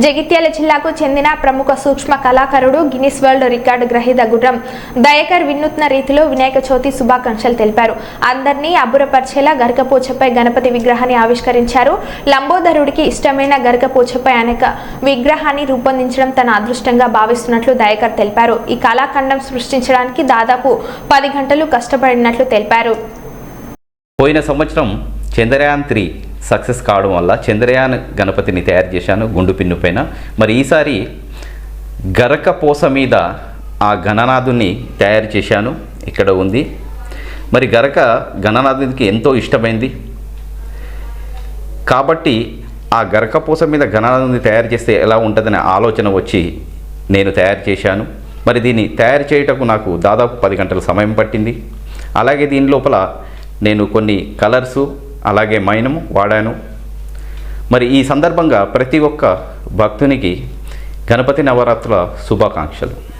జగిత్యాల జిల్లాకు చెందిన ప్రముఖ సూక్ష్మ కళాకారుడు గిన్నిస్ వరల్డ్ రికార్డు గ్రహీత గుర్రం దయకర్ వినూత్న రీతిలో వినాయక చవితి శుభాకాంక్షలు తెలిపారు. అందరినీ అబ్బురపరిచేలా గరకపోచపై గణపతి విగ్రహాన్ని ఆవిష్కరించారు. లంబోదరుడికి ఇష్టమైన గరకపోచపై అనేక విగ్రహాన్ని రూపొందించడం తన అదృష్టంగా భావిస్తున్నట్లు దయకర్ తెలిపారు. ఈ కళాఖండం సృష్టించడానికి దాదాపు పది గంటలు కష్టపడినట్లు తెలిపారు. పోయిన సంవత్సరం చంద్రయాన్ త్రీ సక్సెస్ కావడం వల్ల చంద్రయాన్ గణపతిని తయారు చేశాను గుండు పిన్ను పైన. మరి ఈసారి గరక పూస మీద ఆ గణనాథుని తయారు చేశాను. ఇక్కడ ఉంది. మరి గరక గణనాథునికి ఎంతో ఇష్టమైంది. కాబట్టి ఆ గరక పూస మీద గణనాథుని తయారు చేస్తే ఎలా ఉంటుందనే ఆలోచన వచ్చి నేను తయారు చేశాను. మరి దీన్ని తయారు చేయుటకు నాకు దాదాపు పది గంటల సమయం పట్టింది. అలాగే దీని లోపల నేను కొన్ని కలర్సు అలాగే మైనము వాడాను. మరి ఈ సందర్భంగా ప్రతి ఒక్క భక్తునికి గణపతి నవరాత్రుల శుభాకాంక్షలు.